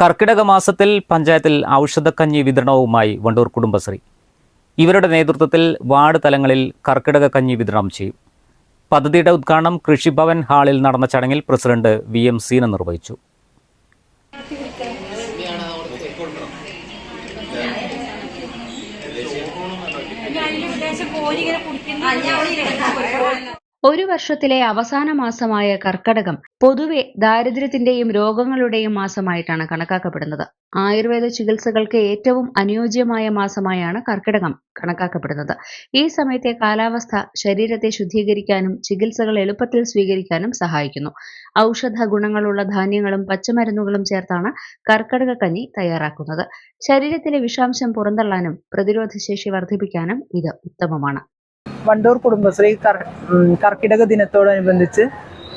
കർക്കിടക മാസത്തിൽ പഞ്ചായത്തിൽ ഔഷധക്കഞ്ഞി വിതരണവുമായി വണ്ടൂർ കുടുംബശ്രീ. ഇവരുടെ നേതൃത്വത്തിൽ വാർഡ് തലങ്ങളിൽ കർക്കിടക കഞ്ഞി വിതരണം ചെയ്യും. പദ്ധതിയുടെ ഉദ്ഘാടനം കൃഷിഭവൻ ഹാളിൽ നടന്ന ചടങ്ങിൽ പ്രസിഡന്റ് വി എം സീന നിർവഹിച്ചു. ഒരു വർഷത്തിലെ അവസാന മാസമായ കർക്കടകം പൊതുവെ ദാരിദ്ര്യത്തിന്റെയും രോഗങ്ങളുടെയും മാസമായിട്ടാണ് കണക്കാക്കപ്പെടുന്നത്. ആയുർവേദ ചികിത്സകൾക്ക് ഏറ്റവും അനുയോജ്യമായ മാസമായാണ് കർക്കിടകം കണക്കാക്കപ്പെടുന്നത്. ഈ സമയത്തെ കാലാവസ്ഥ ശരീരത്തെ ശുദ്ധീകരിക്കാനും ചികിത്സകൾ എളുപ്പത്തിൽ സ്വീകരിക്കാനും സഹായിക്കുന്നു. ഔഷധ ഗുണങ്ങളുള്ള ധാന്യങ്ങളും പച്ചമരുന്നുകളും ചേർത്താണ് കർക്കിടക കഞ്ഞി തയ്യാറാക്കുന്നത്. ശരീരത്തിലെ വിഷാംശം പുറന്തള്ളാനും പ്രതിരോധശേഷി വർദ്ധിപ്പിക്കാനും ഇത് ഉത്തമമാണ്. വണ്ടൂർ കുടുംബശ്രീ കർ കർക്കിടക ദിനത്തോടനുബന്ധിച്ച്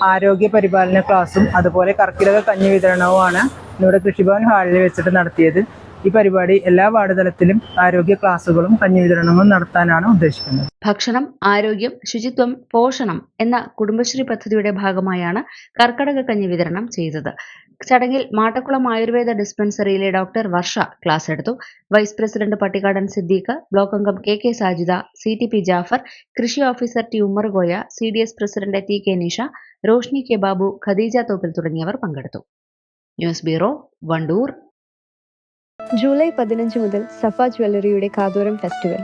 ആരോഗ്യ പരിപാലന ക്ലാസും അതുപോലെ കർക്കിടക കഞ്ഞി വിതരണവുമാണ് ഇവിടെ കൃഷിഭവൻ ഹാളിൽ വെച്ചിട്ട് നടത്തിയത്. ഈ പരിപാടി എല്ലാ വാർഡ് തലത്തിലും ആരോഗ്യ ക്ലാസുകളും കഞ്ഞി വിതരണവും നടത്താനാണ് ഉദ്ദേശിക്കുന്നത്. ഭക്ഷണം ആരോഗ്യം ശുചിത്വം പോഷണം എന്ന കുടുംബശ്രീ പദ്ധതിയുടെ ഭാഗമായാണ് കർക്കടക കഞ്ഞി വിതരണം ചെയ്തത്. ചടങ്ങിൽ മാട്ടക്കുളം ആയുർവേദ ഡിസ്പെൻസറിയിലെ ഡോക്ടർ വർഷ ക്ലാസ് എടുത്തു. Vice president Pattikkadan Siddique block അംഗം K K Sajida C T P Jafar കൃഷി officer T Ummargoya C D S president T K Nisha Roshni K Babu Khadeeja Thoppil തുടങ്ങിയവർ പങ്കെടുത്തു. News bureau Wandoor. ജൂലൈ പതിനഞ്ച് മുതൽ സഫ ജ്വല്ലറിയുടെ കാതോരം festival.